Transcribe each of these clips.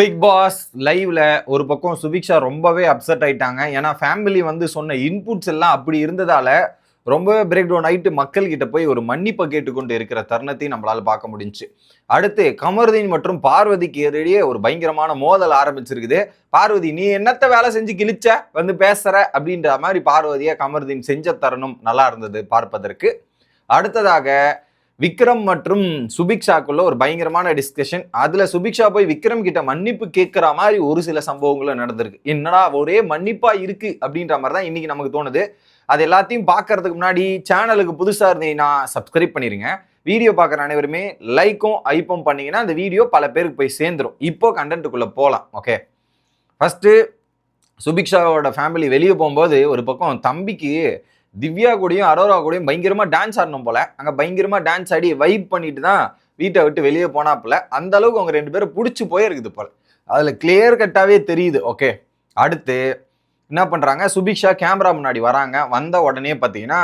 Big pass லைவ்ல ஒரு பக்கம் சுபிக்ஷா ரொம்பவே அப்செட் ஆயிட்டாங்க. ஏன்னா ஃபேமிலி வந்து சொன்ன இன்புட்ஸ் எல்லாம் அப்படி இருந்ததால ரொம்பவே பிரேக் டவுன் ஆயிட்டு மக்கள் கிட்ட போய் ஒரு மன்னிப்பை கேட்டுக்கொண்டு இருக்கிற தருணத்தையும் நம்மளால பார்க்க முடிஞ்சுச்சு. அடுத்து கமருதீன் மற்றும் பார்வதிக்கு இடையே ஒரு பயங்கரமான மோதல் ஆரம்பிச்சிருக்குது. பார்வதி நீ என்னத்த வேலை செஞ்சு கிழிச்ச? வந்து பேசுற அப்படின்ற மாதிரி பார்வதியை கமருதீன் செஞ்ச தருணம் நல்லா இருந்தது பார்ப்பதற்கு. அடுத்ததாக விக்ரம் மற்றும் சுபிக்ஷாக்குள்ள ஒரு பயங்கரமான டிஸ்கஷன் அதுல சுபிக்ஷா போய் விக்ரம் கிட்ட மன்னிப்பு கேட்கிற மாதிரி ஒரு சில சம்பவங்களும் நடந்திருக்கு. என்னடா ஒரே மன்னிப்பா இருக்கு அப்படின்ற மாதிரி தான் இன்னைக்கு நமக்கு தோணுது. அது எல்லாத்தையும் பார்க்கறதுக்கு முன்னாடி சேனலுக்கு புதுசா இருந்தீங்கன்னா சப்ஸ்கிரைப் பண்ணிருங்க. வீடியோ பார்க்குற அனைவருமே லைக்கும் ஐப்பும் பண்ணீங்கன்னா அந்த வீடியோ பல பேருக்கு போய் சேர்ந்துரும். இப்போ கண்டென்ட்டுக்குள்ள போகலாம் ஓகே ஃபர்ஸ்ட் சுபிக்ஷாவோட ஃபேமிலி வெளியே போகும்போது ஒரு பக்கம் தம்பிக்கு திவ்யா கூடயும் அரோரா கூடயும் பயங்கரமாக டான்ஸ் ஆடணும் போல. அங்கே பயங்கரமாக டான்ஸ் ஆடி வைப் பண்ணிட்டு தான் வீட்டை விட்டு வெளியே போனாப்புல. அந்த அளவுக்கு அவங்க ரெண்டு பேரும் பிடிச்சி போயிருக்குது போல. அதில் கிளியர் கட்டாவே தெரியுது. ஓகே அடுத்து என்ன பண்ணுறாங்க சுபிக்ஷா கேமரா முன்னாடி வராங்க. வந்த உடனே பார்த்தீங்கன்னா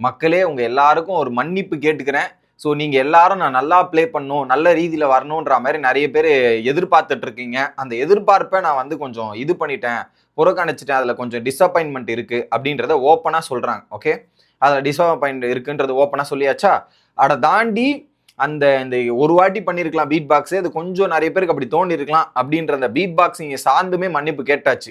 மக்களே உங்கள் எல்லாருக்கும் ஒரு மன்னிப்பு கேட்டுக்கிறேன். ஸோ நீங்கள் எல்லாரும் நான் நல்லா ப்ளே பண்ணும் நல்ல ரீதியில் வரணுன்ற மாதிரி நிறைய பேர் எதிர்பார்த்துட்ருக்கீங்க அந்த எதிர்பார்ப்பை நான் வந்து கொஞ்சம் இது பண்ணிட்டேன். புறக்கணிச்சிட்டேன். அதில் கொஞ்சம் டிசப்பாயின்மெண்ட் இருக்குது அப்படின்றத ஓப்பனாக சொல்கிறாங்க ஓகே அதில் டிசப்பாயின்மெண்ட் இருக்குன்றது ஓப்பனாக சொல்லியாச்சா? அதை தாண்டி அந்த இந்த ஒரு வாட்டி பண்ணியிருக்கலாம் பீட் பாக்ஸே அது கொஞ்சம் நிறைய பேருக்கு அப்படி தோண்டி இருக்கலாம் அப்படின்ற அந்த பீட் பாக்ஸிங்கை சார்ந்துமே மன்னிப்பு கேட்டாச்சு.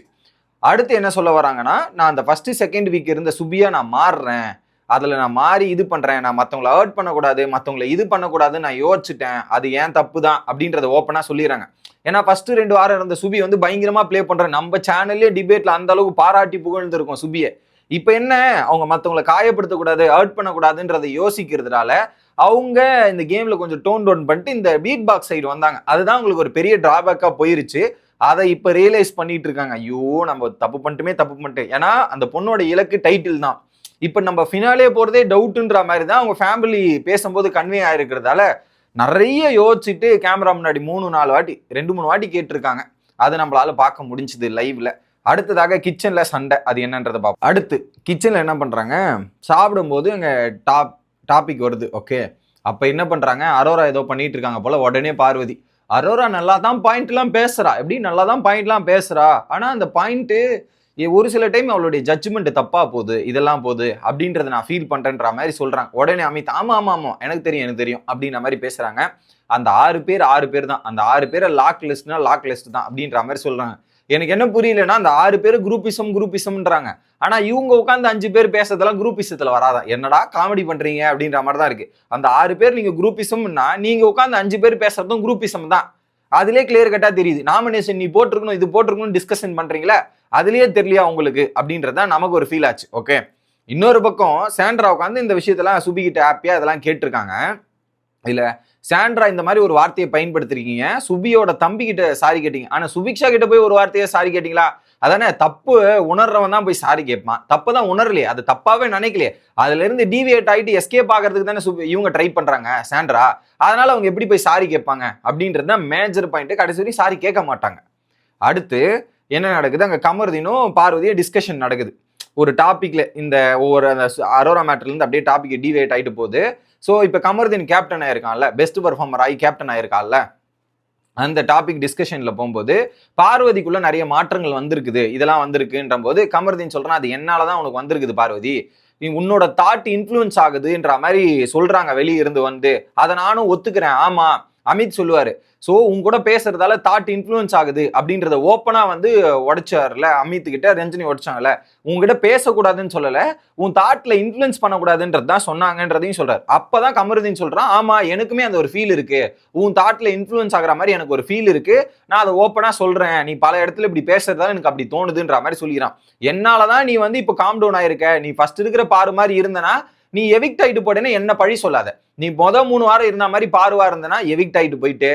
அடுத்து என்ன சொல்ல வராங்கன்னா நான் அந்த ஃபர்ஸ்ட் செகண்ட் வீக் இருந்த சுபியா நான் மாறுறேன். அதில் நான் மாறி இது பண்ணுறேன் நான் மற்றவங்கள ஹர்ட் பண்ணக்கூடாது மற்றவங்கள இது பண்ணக்கூடாதுன்னு நான் யோசிச்சுட்டேன். அது ஏன் தப்பு தான் அப்படின்றத ஓப்பனாக சொல்லிடுறாங்க. ஏன்னா ஃபஸ்ட்டு ரெண்டு வாரம் இருந்த சுபி வந்து பயங்கரமாக ப்ளே பண்ணுறேன் நம்ம சேனல்லே டிபேட்டில் அந்த அளவுக்கு பாராட்டி புகழ்ந்துருக்கும் சுபியை. இப்போ என்ன? அவங்க மற்றவங்களை காயப்படுத்தக்கூடாது ஹர்ட் பண்ணக்கூடாதுன்றதை யோசிக்கிறதுனால அவங்க இந்த கேமில் கொஞ்சம் டோன் டோன் பண்ணிட்டு இந்த பீட் பாக்ஸ் சைடு வந்தாங்க. அதுதான் உங்களுக்கு ஒரு பெரிய டிராபேக்காக போயிருச்சு. அதை இப்போ ரியலைஸ் பண்ணிட்டு இருக்காங்க. ஐயோ நம்ம தப்பு பண்ணிட்டுமே தப்பு பண்ணிட்டு ஏன்னா அந்த பொண்ணோட இலக்கு டைட்டில் தான். இப்போ நம்ம ஃபினாலே போகிறதே டவுட்டுன்ற மாதிரி தான் அவங்க ஃபேமிலி பேசும்போது கன்வே ஆகிருக்கிறதால நிறைய யோசிச்சுட்டு கேமரா முன்னாடி மூணு நாலு வாட்டி ரெண்டு மூணு வாட்டி கேட்டிருக்காங்க. அதை நம்மளால பார்க்க முடிஞ்சுது லைவ்ல அடுத்ததாக கிச்சனில் சண்டை. அது என்னன்றதை பார்ப்போம் அடுத்து கிச்சனில் என்ன பண்ணுறாங்க சாப்பிடும்போது அங்கே டாப் டாபிக் வருது. ஓகே அப்போ என்ன பண்ணுறாங்க அரோரா ஏதோ பண்ணிட்டு இருக்காங்க போல. உடனே பார்வதி அரோரா நல்லா தான் பாயிண்ட்லாம் பேசுகிறா எப்படி நல்லா தான் பாயிண்ட்லாம் பேசுகிறா ஆனால் அந்த பாயிண்ட்டு ஒரு சில டைம் அவளுடைய ஜட்ஜ்மெண்ட் தப்பா போகுது இதெல்லாம் போகுது அப்படின்றத நான் ஃபீல் பண்றேன்ற மாதிரி சொல்கிறாங்க உடனே அமித் ஆமா ஆமா ஆமா எனக்கு தெரியும் எனக்கு தெரியும் அப்படின்ற மாதிரி பேசுறாங்க. அந்த ஆறு பேர் ஆறு பேர் தான். அந்த ஆறு பேரை லாக் லிஸ்ட்னா லாக் லிஸ்ட் தான் அப்படின்ற மாதிரி சொல்றாங்க. எனக்கு என்ன புரியலன்னா அந்த ஆறு பேர் குரூப்பிசம் குரூப்பிசம்ன்றாங்க ஆனா இவங்க உட்காந்து அஞ்சு பேர் பேசுறதெல்லாம் குரூப்பிசத்துல வராதா? என்னடா காமெடி பண்றீங்க அப்படின்ற மாதிரி தான் இருக்கு. அந்த ஆறு பேர் நீங்க குரூப்பிசம்னா நீங்க உட்காந்து அஞ்சு பேர் பேசுறதும் குரூப்பிசம் தான். அதுலேயே கிளியர் கட்டாக தெரியுது. நாமினேஷன் நீ போட்டிருக்கணும் இது போட்டிருக்கணும் டிஸ்கஷன் பண்ணுறீங்களா அதுலேயே தெரியலையா உங்களுக்கு? அப்படின்றது தான் நமக்கு ஒரு ஃபீல் ஆச்சு. ஓகே இன்னொரு பக்கம் சாண்ட்ரா உட்காந்து இந்த விஷயத்தெல்லாம் சுபிகிட்ட ஹாப்பியாக இதெல்லாம் கேட்டிருக்காங்க. இதில் சாண்ட்ரா இந்த மாதிரி ஒரு வார்த்தையை பயன்படுத்திருக்கீங்க. சுபியோட தம்பி கிட்ட சாரி கேட்டீங்க. ஆனால் சுபிக்ஷா கிட்ட போய் ஒரு வார்த்தையை சாரி கேட்டிங்களா? அதானே தப்பு உணர்றவன் தான் போய் சாரி கேட்பான் தப்பு தான் உணரலையே அது தப்பாவே நினைக்கலையே. அதுல இருந்து டிவியேட் ஆகிட்டு எஸ்கேப் ஆகிறதுக்கு தானே இவங்க ட்ரை பண்றாங்க சாண்ட்ரா. அதனால அவங்க எப்படி போய் சாரி கேட்பாங்க? அப்படின்றது தான் மேஜர் பாயிண்ட் கடைசி வரையும் சாரி கேட்க மாட்டாங்க. அடுத்து என்ன நடக்குது? அங்கே கமருதீனும் பார்வதியும் டிஸ்கஷன் நடக்குது. ஒரு டாப்பிக்கில் இந்த ஒவ்வொரு அந்த அரோரா மேட்டர்லேருந்து அப்படியே டாபிக் டிவேட் ஆகிட்டு போகுது. ஸோ இப்போ கமருதீன் கேப்டன் ஆயிருக்கான்ல பெஸ்ட் பர்ஃபார்மர் ஆகி கேப்டன் ஆயிருக்கான்ல. அந்த டாபிக் டிஸ்கஷனில் போகும்போது பார்வதிக்குள்ள நிறைய மாற்றங்கள் வந்திருக்குது. இதெல்லாம் வந்திருக்குன்ற போது கமர்தீன் சொல்கிறான் அது என்னாலதான் உனக்கு வந்திருக்குது பார்வதி. நீ உன்னோட தாட் இன்ஃப்ளூயன்ஸ் ஆகுதுன்ற மாதிரி சொல்கிறாங்க வெளியே இருந்து வந்து. அதை நானும் ஒத்துக்கிறேன். ஆமாம் அமித் சொல்லுவாரு. ஸோ உங்க கூட பேசுறதால தாட் இன்ஃப்ளூயன்ஸ் ஆகுது. அப்படின்றத ஓப்பனா வந்து உடைச்சார்ல அமித் கிட்ட ரஞ்சனி உடைச்சாங்கல்ல. உங்ககிட்ட பேசக்கூடாதுன்னு சொல்லல. உன் தாட்ல இன்ஃப்ளூயன்ஸ் பண்ணக்கூடாதுன்றது தான் சொன்னாங்கன்றதையும் சொல்றாரு. அப்பதான் கமருதீன் சொல்றான் ஆமா எனக்குமே அந்த ஒரு ஃபீல் இருக்கு. உன் தாட்ல இன்ஃப்ளூயன்ஸ் ஆகிற மாதிரி எனக்கு ஒரு ஃபீல் இருக்கு. நான் அதை ஓப்பனா சொல்றேன். நீ பல இடத்துல இப்படி பேசுறதால எனக்கு அப்படி தோணுதுன்ற மாதிரி சொல்லிக்கிறான். என்னாலதான் நீ வந்து இப்போ காம் டவுன் ஆயிருக்க. நீ ஃபர்ஸ்ட் இருக்கிற பாரு மாதிரி இருந்தனா நீ எவிக்ட் ஆகிட்டு போட்டேன்னா என்ன பழி சொல்லாத. நீ மொத மூணு வாரம் இருந்த மாதிரி பார்வா இருந்தனா எவிக்ட் ஆகிட்டு போயிட்டு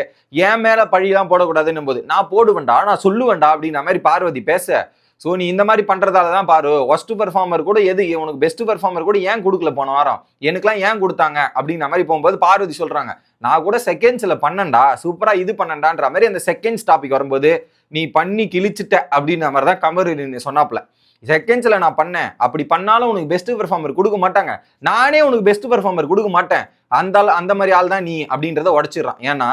என் மேல பழிலாம் போடக்கூடாதுன்னு போது நான் போடுவேன்டா நான் சொல்லுவேன்டா அப்படின்ற மாதிரி பார்வதி பேச. ஸோ நீ இந்த மாதிரி பண்ணுறதால தான் பாரு ஒஸ்ட் பெர்ஃபார்மர் கூட எது உனக்கு பெஸ்ட் பெர்ஃபார்மர் கூட ஏன் கொடுக்கல போன வாரம்? எனக்குலாம் ஏன் கொடுத்தாங்க? அப்படின்ற மாதிரி போகும்போது பார்வதி சொல்கிறாங்க நான் கூட செகண்ட்ஸில் பண்ணண்டா சூப்பராக இது பண்ணண்டான்ற மாதிரி அந்த செகண்ட்ஸ் டாபிக் வரும்போது நீ பண்ணி கிழிச்சிட்ட அப்படின்ற மாதிரி தான் கமரு சொன்னாப்ல செகண்ட்ஸில் நான் பண்ணேன். அப்படி பண்ணாலும் உனக்கு பெஸ்ட் பெர்ஃபார்மர் கொடுக்க மாட்டாங்க. நானே உனக்கு பெஸ்ட் பெர்ஃபார்மர் கொடுக்க மாட்டேன். அந்த ஆள் அந்த மாதிரி ஆள் தான் நீ அப்படின்றத உடச்சிடுறான். ஏன்னா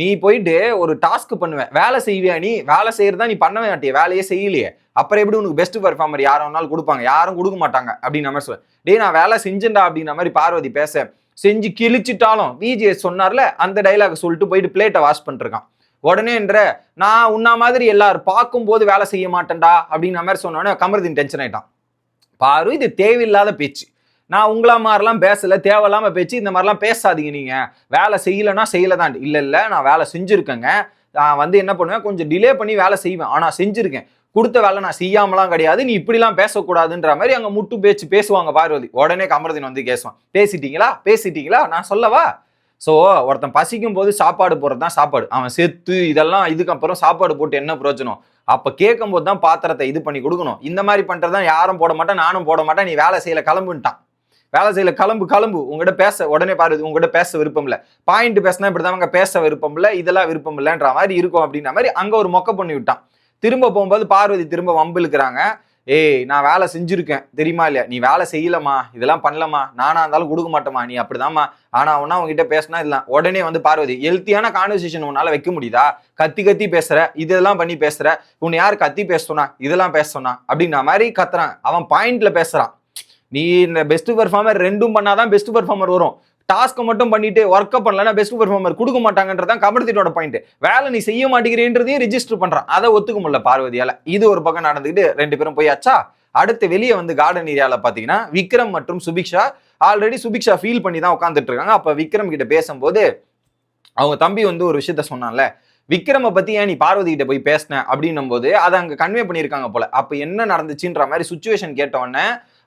நீ போயிட்டு ஒரு டாஸ்க் பண்ணுவேன். வேலை செய்வியா நீ? வேலை செய்யறதா நீ பண்ணவே மாட்டிய. வேலையே செய்யலையே. அப்புறம் எப்படி உனக்கு பெஸ்ட் பெர்ஃபார்மர் யாரும் வேணாலும் கொடுப்பாங்க? யாரும் கொடுக்க மாட்டாங்க. அப்படின்னு மாதிரி சொல்லுவேன் டேய் நான் வேலை செஞ்சேன்டா அப்படின்ற மாதிரி பார்வதி பேச செஞ்சு கிழிச்சிட்டாலும் விஜிஎஸ் சொன்னார்ல அந்த டைலாக் சொல்லிட்டு போயிட்டு பிளேட்டை வாஷ் பண்ணிருக்கான் உடனே என்ற நான் உன்ன மாதிரி எல்லாரும் பார்க்கும்போது வேலை செய்ய மாட்டேன்டா அப்படின்ற மாதிரி சொன்னோன்னே கமருதீன் டென்ஷன் ஆயிட்டான். பாரு இது தேவையில்லாத பேச்சு. நான் உங்களா மாதிரிலாம் பேசல தேவையில்லாம பேச்சு இந்த மாதிரிலாம் பேசாதீங்க நீங்க. வேலை செய்யலைன்னா செய்யலதான். இல்லை இல்லை நான் வேலை செஞ்சுருக்கேங்க. நான் வந்து என்ன பண்ணுவேன் கொஞ்சம் டிலே பண்ணி வேலை செய்வேன். ஆனால் செஞ்சுருக்கேன். கொடுத்த வேலை நான் செய்யாமலாம் கிடையாது. நீ இப்படிலாம் பேசக்கூடாதுன்ற மாதிரி அங்கே முட்டு பேச்சு பேசுவாங்க பார்வதி. உடனே கமரதின் வந்து பேசுவான் பேசிட்டீங்களா? பேசிட்டீங்களா? நான் சொல்லவா? ஸோ ஒருத்தன் பசிக்கும் போது சாப்பாடு போடுறது தான் சாப்பாடு. அவன் செத்து இதெல்லாம் இதுக்கப்புறம் சாப்பாடு போட்டு என்ன பிரயோஜனம்? அப்போ கேட்கும் போது தான் பாத்திரத்தை இது பண்ணி கொடுக்கணும். இந்த மாதிரி பண்றதுதான் யாரும் போட மாட்டேன் நானும் போட மாட்டேன் நீ வேலை செய்யல கிளம்புன்ட்டான். வேலை செய்யல கிளம்பு கிளம்பு. உங்ககிட்ட பேச உடனே பாரு உங்ககிட்ட பேச விருப்பம் இல்லை. பாயிண்ட் பேசினா இப்படிதான் அவங்க பேச விருப்பம் இல்லை இதெல்லாம் விருப்பம் இல்லைன்ற மாதிரி இருக்கும் அப்படின்ற மாதிரி அங்கே ஒரு மொக்க பண்ணி விட்டான். திரும்ப போகும்போது பார்வதி திரும்ப வம்பு இழுக்கிறாங்க. ஏய் நான் வேலை செஞ்சுருக்கேன். தெரியுமா இல்லையா? நீ வேலை செய்யலம்மா இதெல்லாம் பண்ணலமா நானா இருந்தாலும் கொடுக்க மாட்டேமா நீ அப்படிதாம்மா. ஆனா ஒன்னா உங்ககிட்ட பேசினா இல்லை உடனே வந்து பார்வதி ஹெல்த்தியான கான்வர்சேஷன் உன்னால வைக்க முடியுதா? கத்தி கத்தி பேசுற இதெல்லாம் பண்ணி பேசுற உன்னை யார் கத்தி பேச இதெல்லாம் பேச சொன்னா? அப்படின்ற மாதிரி கத்துறான். அவன் பாயிண்ட்ல பேசுறான். நீ இந்த பெஸ்ட் பெர்ஃபார்மர் ரெண்டும் பண்ணாதான் பெஸ்ட் பெர்ஃபார்மர் வரும். டாஸ்க்கை மட்டும் பண்ணிட்டு ஒர்க்கை பண்ணலன்னா பெஸ்ட் பெர்ஃபார்மர் கொடுக்க மாட்டாங்கன்றதான் கபடத்திட்டோட பாயிண்ட் வேலை நீ செய்ய மாட்டேங்கிறேன்றதையும் ரிஜிஸ்டர் பண்றான். அதை ஒத்துக்க முடியல பார்வதியால. இது ஒரு பக்கம் நடந்துக்கிட்டு ரெண்டு பேரும் போயாச்சா அடுத்து வெளியே வந்து கார்டன் ஏரியால பாத்தீங்கன்னா விக்ரம் மற்றும் சுபிக்ஷா ஆல்ரெடி சுபிக்ஷா ஃபீல் பண்ணி தான் உட்காந்துட்டு இருக்காங்க. அப்ப விக்ரம் கிட்ட பேசும்போது அவங்க தம்பி வந்து ஒரு விஷயத்த சொன்னான்ல. விக்ரம பத்தி ஏன் நீ பார்வதி கிட்ட போய் பேசின? அப்படின்னும் போது அதை அங்க கன்வே பண்ணியிருக்காங்க போல. அப்ப என்ன நடந்துச்சுன்ற மாதிரி சுச்சுவேஷன் கேட்டவொடனே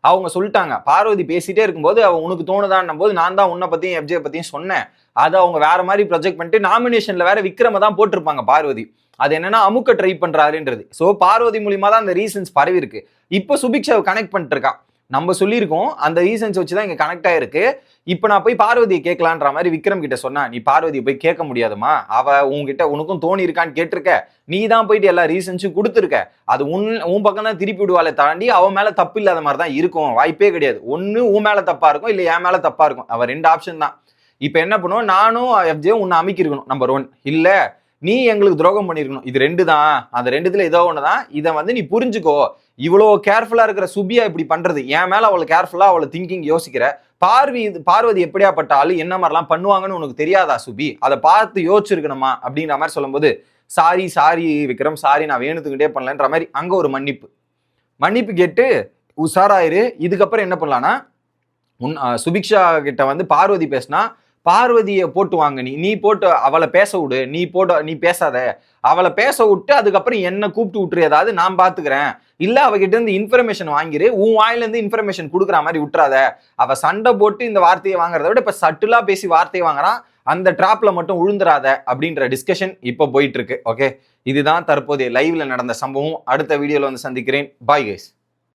அவங்க சொல்லிட்டாங்க. பார்வதி பேசிட்டே இருக்கும்போது அவன் உனக்கு தோணுதான்னும் போது நான் தான் உன்னை பத்தியும் எஃப்ஜே பத்தியும் சொன்னேன். அதை அவங்க வேற மாதிரி ப்ரொஜெக்ட் பண்ணிட்டு நாமினேஷன்ல வேற விக்ரம தான் போட்டிருப்பாங்க பார்வதி. அது என்னன்னா அமுக்க ட்ரை பண்றாருன்றது. ஸோ பார்வதி மூலியமா தான் அந்த ரீசன்ஸ் பரவி இருக்கு இப்போ சுபிக்ஷாவை கனெக்ட் பண்ணிட்டு இருக்கான் நம்ம சொல்லியிருக்கோம். அந்த ரீசன்ஸ் வச்சு தான் இங்கே கனெக்ட் ஆயிருக்கு. இப்போ நான் போய் பார்வதியை கேட்கலான்ற மாதிரி விக்ரம் கிட்ட சொன்னா நீ பார்வதியை போய் கேட்க முடியாதுமா அவ உன்கிட்ட உனக்கும் தோணி இருக்கான்னு கேட்டிருக்க. நீ தான் போயிட்டு எல்லா ரீசன்ஸும் கொடுத்துருக்க. அது உன் உன் பக்கம் தான் திருப்பி விடுவாளே தாண்டி அவன் மேலே தப்பு இல்லாத மாதிரி தான் இருக்கும். வாய்ப்பே கிடையாது. ஒன்று உன் மேலே தப்பாக இருக்கும் இல்லை என் மேலே தப்பாக இருக்கும். அவள் ரெண்டு ஆப்ஷன் தான். இப்போ என்ன பண்ணுவோம் நானும் எஃப்ஜே உன்னை அமைக்கிருக்கணும். நம்பர் ஒன் இல்லை நீ எங்களுக்கு துரோகம் பண்ணியிருக்கணும் இது ரெண்டு தான் அந்த ரெண்டுத்துல ஏதோ ஒன்று தான் இதை வந்து நீ புரிஞ்சுக்கோ. இவ்வளோ கேர்ஃபுல்லாக இருக்கிற சுபியா இப்படி பண்ணுறது என் மேலே அவளை கேர்ஃபுல்லாக அவளை திங்கிங் யோசிக்கிற. பார்வி பார்வதி எப்படியாப்பட்ட ஆள் என்ன மாதிரிலாம் பண்ணுவாங்கன்னு உனக்கு தெரியாதா சுபி? அதை பார்த்து யோசிச்சிருக்கணுமா? அப்படின்ற மாதிரி சொல்லும்போது சாரி சாரி விக்ரம். சாரி நான் வேணுத்துக்கிட்டே பண்ணலன்ற மாதிரி அங்கே ஒரு மன்னிப்பு. மன்னிப்பு கேட்டு உஷாராயிரு. இதுக்கப்புறம் என்ன பண்ணலான்னா உன் சுபிக்ஷா கிட்ட வந்து பார்வதி பேசினா பார்வதியை போட்டு வாங்க. நீ நீ போட்டு அவளை பேச விடு. நீ போட்டு நீ பேசாத. அவளை பேச விட்டு அதுக்கப்புறம் என்ன கூப்பிட்டு விட்டுரு. ஏதாவது நான் பார்த்துக்கிறேன் இல்லை அவகிட்ட இருந்து இன்ஃபர்மேஷன் வாங்கிரு. உன் வாயிலேருந்து இன்ஃபர்மேஷன் கொடுக்குற மாதிரி விட்டுறாத. அவள் சண்டை போட்டு இந்த வார்த்தையை வாங்குறத விட இப்போ சட்டுலா பேசி வார்த்தையை வாங்குறான். அந்த ட்ராப்ல மட்டும் உழுந்துராத அப்படின்ற டிஸ்கஷன் இப்போ போயிட்டு இருக்கு. ஓகே இதுதான் தற்போதைய லைவ்ல நடந்த சம்பவம். அடுத்த வீடியோவில் வந்து சந்திக்கிறேன். Bye guys